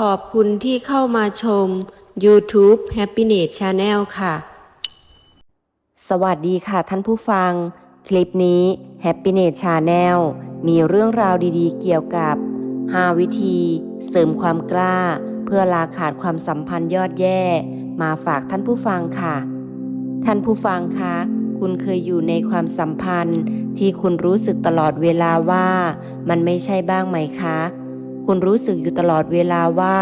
ขอบคุณที่เข้ามาชม YouTube Happiness Channel ค่ะ สวัสดีค่ะท่านผู้ฟัง คลิปนี้ Happiness Channel มีเรื่องราวดีๆ เกี่ยวกับ 5 วิธี เสริมความกล้า เพื่อลาขาดความสัมพันธ์ยอดแย่ มาฝากท่านผู้ฟังค่ะ ท่านผู้ฟังคะคุณเคยอยู่ในความสัมพันธ์ที่คุณรู้สึกตลอดเวลาว่า มันไม่ใช่บ้างไหมคะ คุณรู้สึกอยู่ตลอดเวลาว่า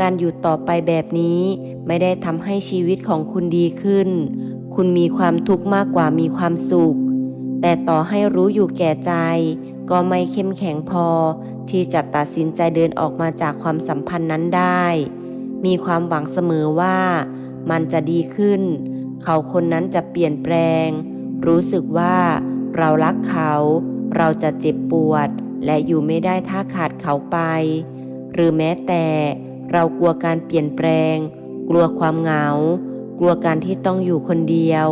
การอยู่ต่อไปแบบนี้ไม่ได้ทำให้ชีวิตของคุณดีขึ้น คุณมีความทุกข์มากกว่ามีความสุข แต่ต่อให้รู้อยู่แก่ใจ ก็ไม่เข้มแข็งพอ ที่จะตัดสินใจเดินออกมาจากความสัมพันธ์นั้นได้ มีความหวังเสมอว่า มันจะดีขึ้น เขาคนนั้นจะเปลี่ยนแปลง รู้สึกว่าเรารักเขา เราจะเจ็บปวด และอยู่ไม่ได้ถ้าขาดเขาไป หรือแม้แต่เรากลัวการเปลี่ยนแปลง กลัวความเหงา กลัวการที่ต้องอยู่คนเดียว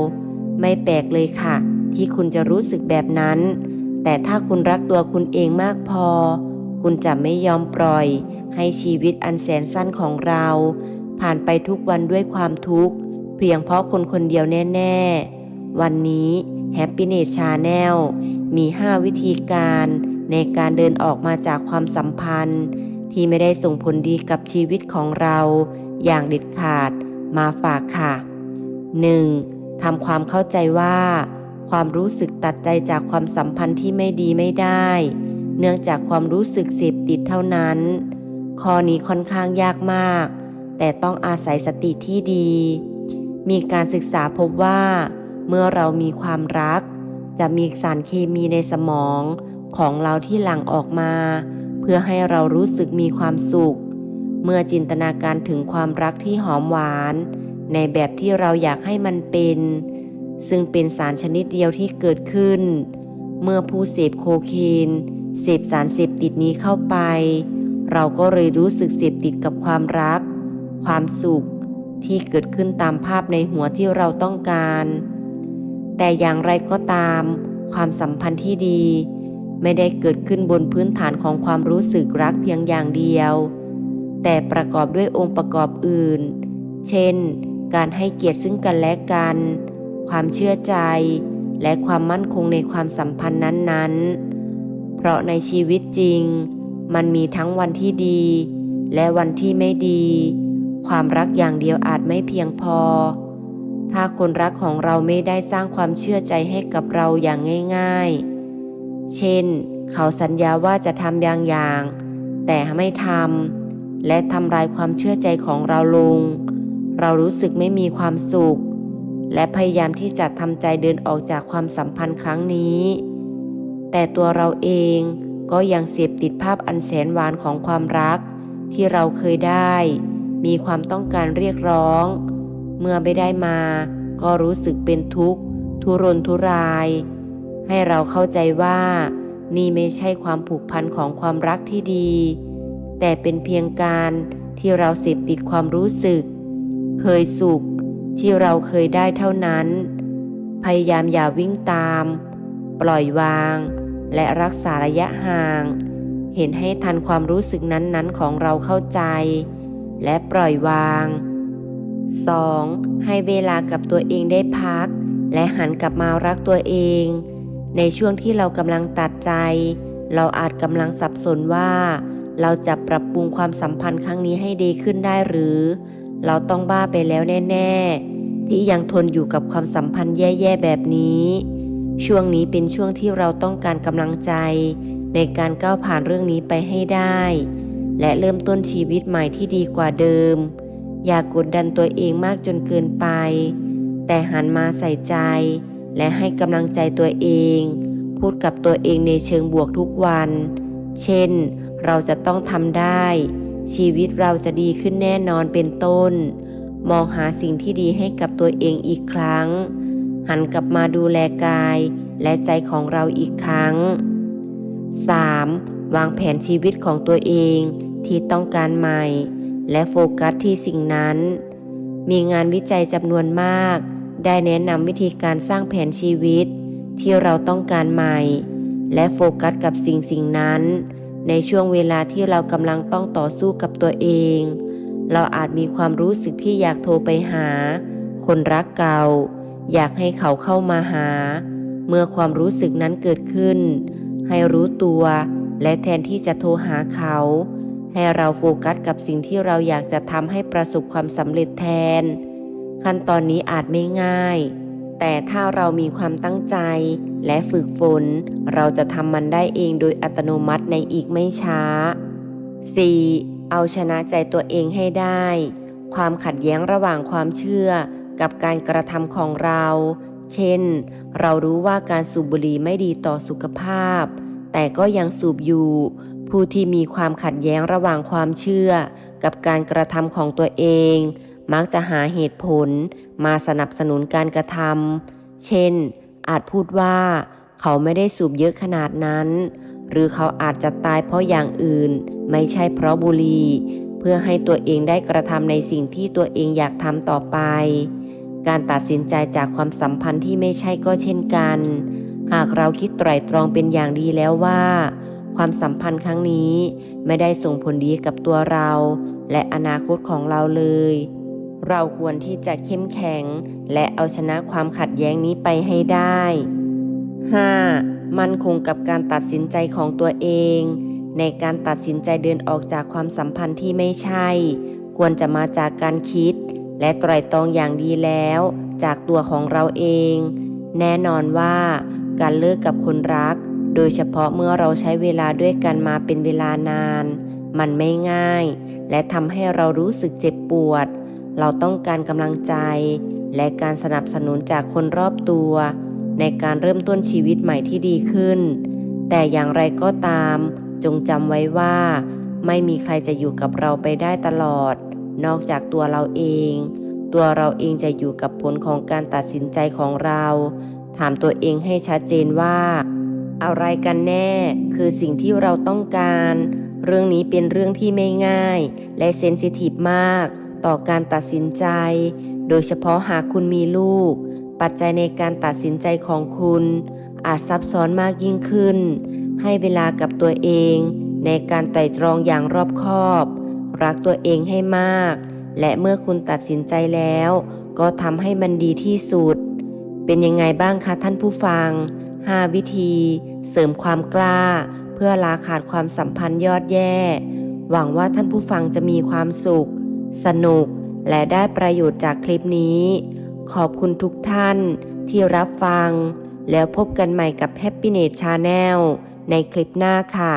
ไม่แปลกเลยค่ะ ที่คุณจะรู้สึกแบบนั้น แต่ถ้าคุณรักตัวคุณเองมากพอ คุณจะไม่ยอมปล่อย ให้ชีวิตอันแสนสั้นของเรา ผ่านไปทุกวันด้วยความทุกข์ เพียงเพราะคนคนเดียวแน่ ๆ วันนี้ Happiness Channel มี 5 วิธีการ ในการเดินออกมาจากความสัมพันธ์ ที่ไม่ได้ส่งผลดีกับชีวิตของเราอย่างเด็ดขาดมาฝากค่ะ 1. ทำความเข้าใจว่า ความรู้สึกตัดใจจากความสัมพันธ์ที่ไม่ดีไม่ได้ เนื่องจากความรู้สึกเสพติดเท่านั้น ข้อนี้ค่อนข้างยากมาก แต่ต้องอาศัยสติที่ดี มีการศึกษาพบว่า เมื่อเรามีความรัก จะมีสารเคมีในสมอง ของเราที่หลั่งออกมา เพื่อให้เรารู้สึกมีความสุข เมื่อจินตนาการถึงความรักที่หอมหวาน ในแบบที่เราอยากให้มันเป็น ซึ่งเป็นสารชนิดเดียวที่เกิดขึ้น เมื่อผู้เสพโคเคนเสพสารเสพติดนี้เข้าไป เราก็เลยรู้สึกเสพติดกับความรัก ความสุขที่เกิดขึ้นตามภาพในหัวที่เราต้องการ แต่อย่างไรก็ตาม ความสัมพันธ์ที่ดี ไม่ได้เกิดขึ้นบนพื้นฐานของความรู้สึกรักเพียงอย่างเดียว แต่ประกอบด้วยองค์ประกอบอื่น เช่น การให้เกียรติซึ่งกันและกัน ความเชื่อใจ และความมั่นคงในความสัมพันธ์นั้นๆ เพราะในชีวิตจริง มันมีทั้งวันที่ดี และวันที่ไม่ดี ความรักอย่างเดียวอาจไม่เพียงพอ ถ้าคนรักของเราไม่ได้สร้างความเชื่อใจให้กับเราอย่างง่าย ๆ เช่น เขาสัญญาว่าจะทำอย่างอย่าง แต่ไม่ทำและทำลายความเชื่อใจของเราลง เรารู้สึกไม่มีความสุข และพยายามที่จะทำใจเดินออกจากความสัมพันธ์ครั้งนี้ แต่ตัวเราเองก็ยังเสพติดภาพอันแสนหวานของความรัก ที่เราเคยได้ มีความต้องการเรียกร้อง เมื่อไม่ได้มา ก็รู้สึกเป็นทุกข์ ทุรนทุราย ให้เราเข้าใจว่า นี่ไม่ใช่ความผูกพันของความรักที่ดี แต่เป็นเพียงการที่เราเสพติดความรู้สึก เคยสุขที่เราเคยได้เท่านั้น พยายามอย่าวิ่งตาม ปล่อยวาง และรักษาระยะห่าง เห็นให้ทันความรู้สึกนั้นๆ ของเราเข้าใจ และปล่อยวาง 2. ให้เวลากับตัวเองได้พัก และหันกลับมารักตัวเอง ในช่วงที่เรากำลังตัดใจ เราอาจกำลังสับสนว่า เราจะปรับปรุงความสัมพันธ์ครั้งนี้ให้ดีขึ้นได้หรือ เราต้องบ้าไปแล้วแน่ ๆ ที่ยังทนอยู่กับความสัมพันธ์แย่ๆแบบนี้ ช่วงนี้เป็นช่วงที่เราต้องการกำลังใจ ในการก้าวผ่านเรื่องนี้ไปให้ได้ และเริ่มต้นชีวิตใหม่ที่ดีกว่าเดิม อย่ากกดดันตัวเองมากจนเกินไป แต่หันมาใส่ใจ และให้กำลังใจตัวเอง พูดกับตัวเองในเชิงบวกทุกวัน เช่น เราจะต้องทำได้ ชีวิตเราจะดีขึ้นแน่นอนเป็นต้น มองหาสิ่งที่ดีให้กับตัวเองอีกครั้ง หันกลับมาดูแลกาย และใจของเราอีกครั้ง 3. วางแผนชีวิตของตัวเองที่ต้องการใหม่ และโฟกัสที่สิ่งนั้น มีงานวิจัยจำนวนมาก ได้แนะนำวิธีการสร้างแผนชีวิต ที่เราต้องการใหม่ และโฟกัสกับสิ่งสิ่งนั้น ในช่วงเวลาที่เรากำลังต้องต่อสู้กับตัวเอง เราอาจมีความรู้สึกที่อยากโทรไปหา คนรักเก่า อยากให้เขาเข้ามาหา เมื่อความรู้สึกนั้นเกิดขึ้น ให้รู้ตัวและแทนที่จะโทรหาเขา ให้เราโฟกัสกับสิ่งที่เราอยากจะทำให้ประสบความสำเร็จแทน ขั้นตอนนี้อาจไม่ง่าย แต่ถ้าเรามีความตั้งใจและฝึกฝน เราจะทำมันได้เองโดยอัตโนมัติในอีกไม่ช้า 4. เอาชนะใจตัวเองให้ได้ ความขัดแย้งระหว่างความเชื่อกับการกระทำของเรา เช่น เรารู้ว่าการสูบบุหรี่ไม่ดีต่อสุขภาพ แต่ก็ยังสูบอยู่ ผู้ที่มีความขัดแย้งระหว่างความเชื่อ กับการกระทำของตัวเอง มักจะหาเหตุผลมาสนับสนุนการกระทำเช่น อาจพูดว่า เขาไม่ได้สูบเยอะขนาดนั้น หรือเขาอาจจะตายเพราะอย่างอื่น ไม่ใช่เพราะบุหรี่เพื่อให้ตัวเองได้กระทำในสิ่งที่ตัวเองอยากทำต่อไป การตัดสินใจจากความสัมพันธ์ที่ไม่ใช่ก็เช่นกัน หากเราคิดไตร่ตรองเป็นอย่างดีแล้วว่า ความสัมพันธ์ครั้งนี้ไม่ได้ส่งผลดีกับตัวเรา และอนาคตของเราเลย เราควรที่จะเข้มแข็ง และเอาชนะความขัดแย้งนี้ไปให้ได้ 5. มั่นคงกับการตัดสินใจของตัวเอง ในการตัดสินใจเดินออกจากความสัมพันธ์ที่ไม่ใช่ ควรจะมาจากการคิด และไตร่ตรองอย่างดีแล้ว จากตัวของเราเอง แน่นอนว่า การเลิกกับคนรัก โดยเฉพาะเมื่อเราใช้เวลาด้วยกันมาเป็นเวลานาน มันไม่ง่าย และทำให้เรารู้สึกเจ็บปวด เราต้องการกำลังใจ และการสนับสนุนจากคนรอบตัว ในการเริ่มต้นชีวิตใหม่ที่ดีขึ้น แต่อย่างไรก็ตาม จงจำไว้ว่า ไม่มีใครจะอยู่กับเราไปได้ตลอด นอกจากตัวเราเอง ตัวเราเองจะอยู่กับผลของการตัดสินใจของเรา ถามตัวเองให้ชัดเจนว่า อะไรกันแน่ คือสิ่งที่เราต้องการ เรื่องนี้เป็นเรื่องที่ไม่ง่าย และเซนซิทีฟมาก ต่อการตัดสินใจ โดยเฉพาะหากคุณมีลูก ปัจจัยในการตัดสินใจของคุณ อาจซับซ้อนมากยิ่งขึ้น ให้เวลากับตัวเอง ในการไตร่ตรองอย่างรอบคอบ รักตัวเองให้มาก และเมื่อคุณตัดสินใจแล้ว ก็ทำให้มันดีที่สุด เป็นยังไงบ้างคะท่านผู้ฟัง 5 วิธี เสริมความกล้า เพื่อลาขาดความสัมพันธ์ยอดแย่ หวังว่าท่านผู้ฟังจะมีความสุข สนุกและได้ประโยชน์จากคลิปนี้ ขอบคุณทุกท่านที่รับฟัง แล้วพบกันใหม่กับ Happy n e t Channel ในคลิปหน้าค่ะ